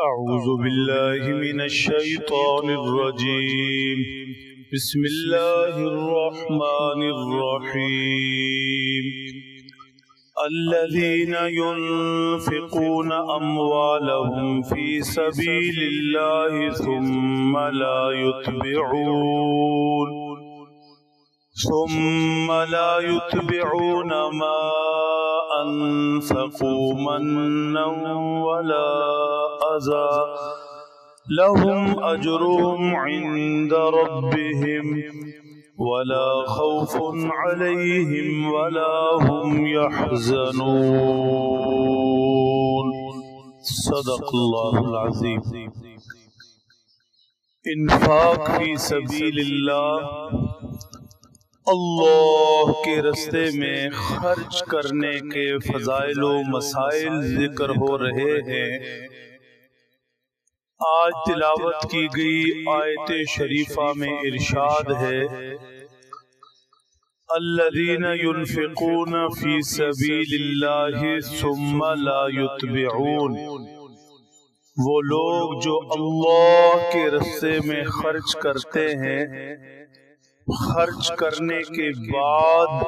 أعوذ بالله من الشيطان الرجيم. بسم الله الرحمن الرحيم. الذين ينفقون أموالهم في سبيل الله ثم لا يتبعون. ثم لا يتبعون ما أنفقوا منا ولا أذى. لهم أجرهم عند ربهم ولا خوف عليهم ولا هم يحزنون. صدق الله العظيم. إنفاق فی سبیل اللہ اللہ کے رستے میں خرچ کرنے کے فضائل و مسائل ذکر ہو رہے ہیں۔ آج تلاوت کی گئی آیت شریفہ میں ارشاد ہے۔ الذين ينفقون في سبيل الله ثم لا يتبعون وہ لوگ جو اللہ کے رستے میں خرچ کرتے ہیں۔ خرچ کرنے کے بعد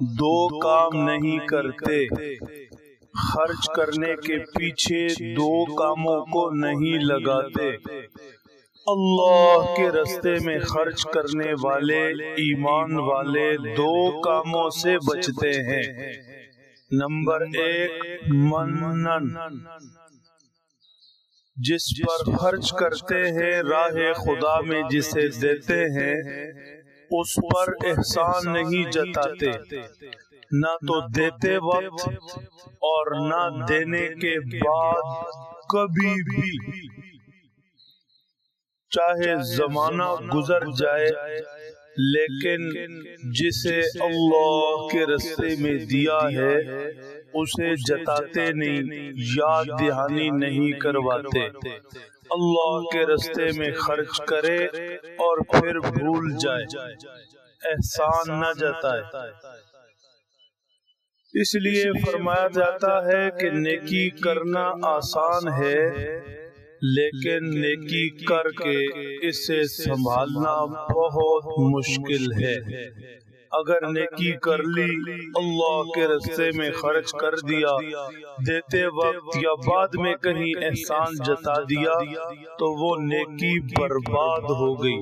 دو کام نہیں کرتے۔ خرچ کرنے کے پیچھے دو کاموں کو نہیں لگاتے۔ اللہ کے رستے میں خرچ کرنے والے، ایمان والے دو کاموں سے بچتے ہیں۔ نمبر ایک، منن۔ جس پر خرچ کرتے ہیں راہ خدا میں جسے دیتے ہیں اس پر احسان نہیں جتاتے۔ نہ تو دیتے وقت اور نہ دینے کے بعد کبھی بھی۔ چاہے زمانہ گزر جائے لیکن جسے اللہ کے رستے میں دیا ہے، اسے جتاتے نہیں، یاد دہانی نہیں کرواتے۔ اللہ کے رستے میں خرچ کرے اور پھر بھول جائے۔ احسان نہ جتائے۔ اس لیے فرمایا جاتا ہے کہ نیکی کرنا آسان ہے۔ لیکن نیکی کر کے اسے سنبھالنا بہت مشکل ہے۔ اگر نیکی کر لی، اللہ کے رستے میں خرچ کر دیا، دیتے وقت یا بعد میں کہیں احسان جتا دیا، تو وہ نیکی برباد ہو گئی۔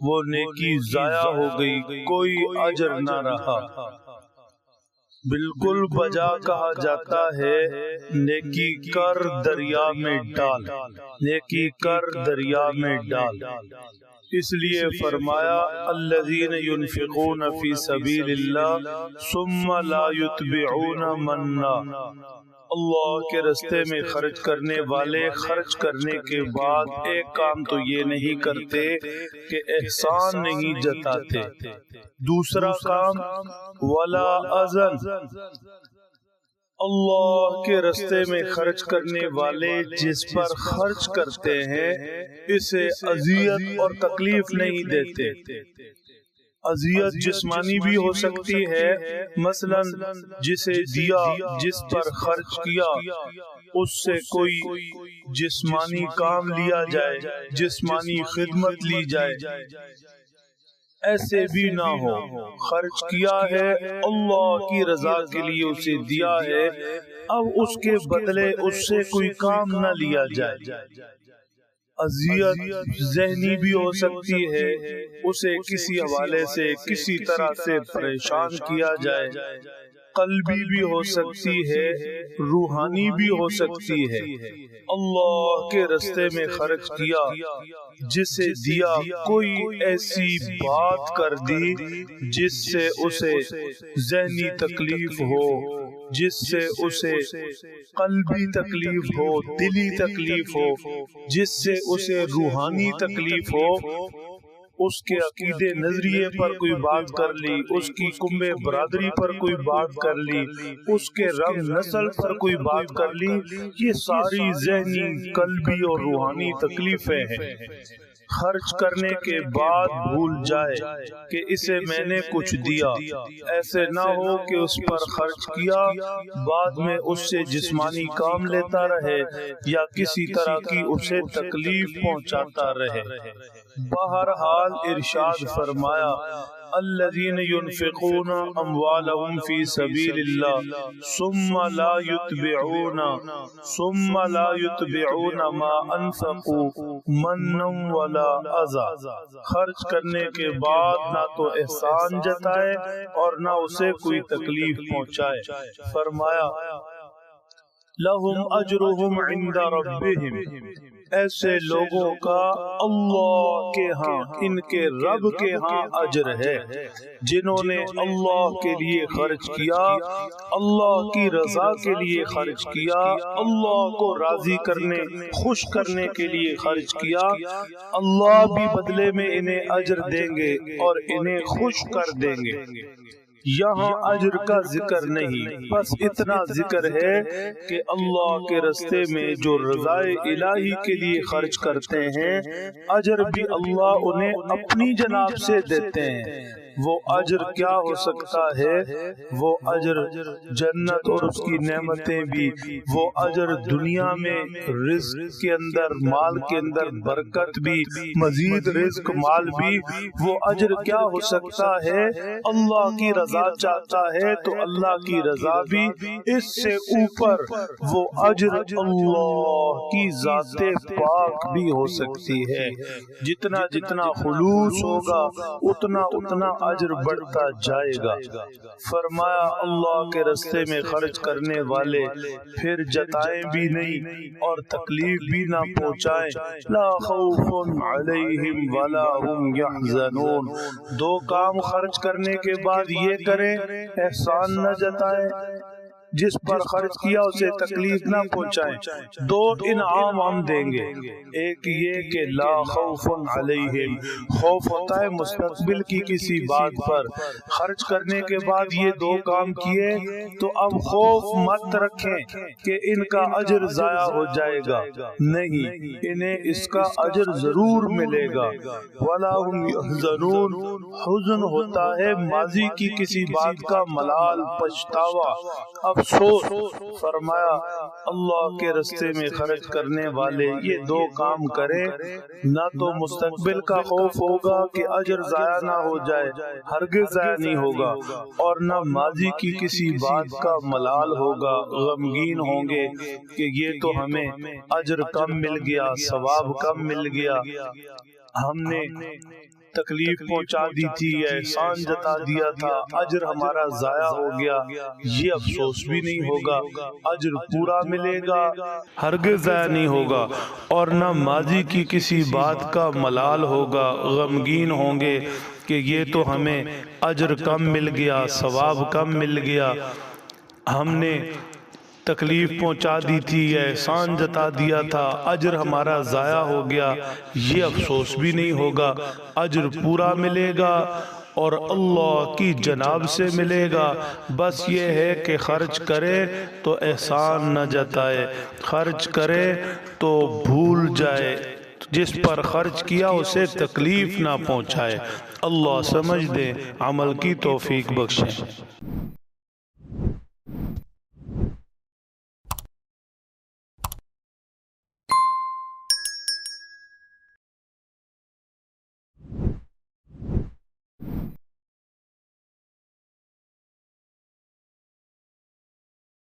وہ نیکی ضائع ہو گئی، کوئی اجر نہ رہا۔ بالکل بجا کہا جاتا ہے، نیکی کر دریا میں ڈال، نیکی کر دریا میں ڈال۔ اس لیے فرمایا، الذین ينفقون فی سبیل اللہ ثم لا يتبعون منا۔ اللہ کے رستے میں خرچ کرنے والے خرچ کرنے کے بعد ایک کام تو یہ نہیں کرتے کہ احسان نہیں جتاتے۔ دوسرا کام ولا ازن اللہ کے رستے میں خرچ کرنے والے جس پر خرچ کرتے ہیں اسے اذیت اور تکلیف نہیں دیتے۔ اذیت جسمانی بھی ہو سکتی ہے مثلا جسے دیا جس پر خرچ کیا اس سے کوئی جسمانی کام لیا جائے جسمانی خدمت لی جائے۔ ایسے بھی نہ ہو۔ خرچ کیا ہے اللہ کی رضا کے لیے اسے دیا ہے۔ اب اس کے بدلے اس سے کوئی کام نہ لیا جائے۔ اذیت ذہنی بھی ہو سکتی ہے اسے کسی حوالے سے کسی طرح سے پریشان کیا جائے۔ قلبی بھی ہو سکتی ہے روحانی بھی ہو سکتی ہے۔ اللہ کے رستے میں خرچ کیا جسے دیا کوئی ایسی بات کر دی جس سے اسے ذہنی تکلیف ہو۔ جس سے اسے قلبی تکلیف ہو دلی تکلیف ہو جس سے اسے روحانی تکلیف ہو اس کے عقیدے نظریے پر کوئی بات کر لی اس کی کمبے برادری پر کوئی بات کر لی اس کے رنگ نسل پر کوئی بات کر لی یہ ساری ذہنی قلبی اور روحانی تکلیفیں ہیں۔ خرچ کرنے کے بعد بھول جائے کہ اسے میں نے کچھ دیا۔ ایسے نہ ہو کہ اس پر خرچ کیا بعد میں اس سے جسمانی کام لیتا رہے یا کسی طرح کی اسے تکلیف پہنچاتا رہے۔ بہرحال ارشاد فرمایا الذين ينفقون اموالهم في سبيل الله ثم لا يتبعون ثم لا يتبعون ما انفقوا منا ولا اذى خرچ کرنے کے بعد نہ تو احسان جتائے اور نہ اسے کوئی تکلیف پہنچائے۔ فرمایا لهم اجرهم عند ربهم ایسے لوگوں کا اللہ کے ہاں ان کے رب کے ہاں اجر ہے۔ جنہوں نے اللہ کے لیے خرچ کیا اللہ کی رضا کے لیے خرچ کیا اللہ کو راضی کرنے خوش کرنے کے لیے خرچ کیا اللہ بھی بدلے میں انہیں اجر دیں گے اور انہیں خوش کر دیں گے۔ یہاں اجر کا ذکر نہیں۔ بس اتنا ذکر ہے کہ اللہ کے رستے میں جو رضائے الہی کے لیے خرچ کرتے ہیں اجر بھی اللہ انہیں اپنی جناب سے دیتے ہیں۔ وہ اجر کیا ہو سکتا ہے؟ وہ اجر جنت اور اس کی نعمتیں بھی۔ وہ اجر دنیا میں رزق کے اندر، مال کے اندر برکت بھی، مزید رزق، مال بھی۔ وہ اجر کیا ہو سکتا ہے؟ اللہ کی رضا چاہتا ہے تو اللہ کی رضا بھی۔ اس سے اوپر وہ اجر اللہ کی ذات پاک بھی ہو سکتی ہے۔ جتنا جتنا خلوص ہوگا، اتنا اتنا اجر بڑھتا جائے گا۔ فرمایا، اللہ کے رستے میں خرچ کرنے والے پھر جتائیں بھی نہیں اور تکلیف بھی نہ پہنچائیں۔ لا خوف علیہم ولا هم يحزنون دو کام خرچ کرنے کے بعد یہ کریں، احسان نہ جتائیں۔ جس پر خرچ کیا اسے تکلیف نہ پہنچائیں۔ دو انعام ہم دیں گے۔ ایک یہ کہ لا خوف علیہم۔ خوف ہوتا ہے مستقبل کی کسی بات پر۔ خرچ کرنے کے بعد یہ دو کام کیے تو اب خوف مت رکھیں کہ ان کا اجر ضائع ہو جائے گا۔ نہیں انہیں اس کا اجر ضرور ملے گا۔ ولا هم يحزنون۔ حزن ہوتا ہے ماضی کی کسی بات کا ملال پچھتاوا۔ اب افسوس فرمایا، اللہ کے رستے میں خرچ کرنے والے یہ دو کام کریں، نہ تو مستقبل کا خوف ہوگا کہ اجر ضائع نہ ہو جائے، ہرگز ضائع نہیں ہوگا، اور نہ ماضی کی کسی بات کا ملال ہوگا، غمگین ہوں گے کہ یہ تو ہمیں اجر کم مل گیا، ثواب کم مل گیا۔ ہم نے تکلیف پہنچا دی تھی احسان جتا دیا تھا، اجر ہمارا ضائع ہو گیا۔ یہ افسوس بھی نہیں ہوگا، اجر پورا ملے گا، ہرگز ضائع نہیں ہوگا۔ اور نہ ماضی کی کسی بات کا ملال ہوگا، غمگین ہوں گے کہ یہ تو ہمیں اجر کم مل گیا، ثواب کم مل گیا۔ ہم نے تکلیف پہنچا دی تھی احسان جتا دیا تھا۔ اجر ہمارا ضائع ہو گیا۔ یہ افسوس بھی نہیں ہوگا۔ اجر پورا ملے گا اور اللہ کی جناب سے ملے گا۔ بس یہ ہے کہ خرچ کرے تو احسان نہ جتائے۔ خرچ کرے تو بھول جائے۔ جس پر خرچ کیا اسے تکلیف نہ پہنچائے۔ اللہ سمجھ دے، عمل کی توفیق بخشے۔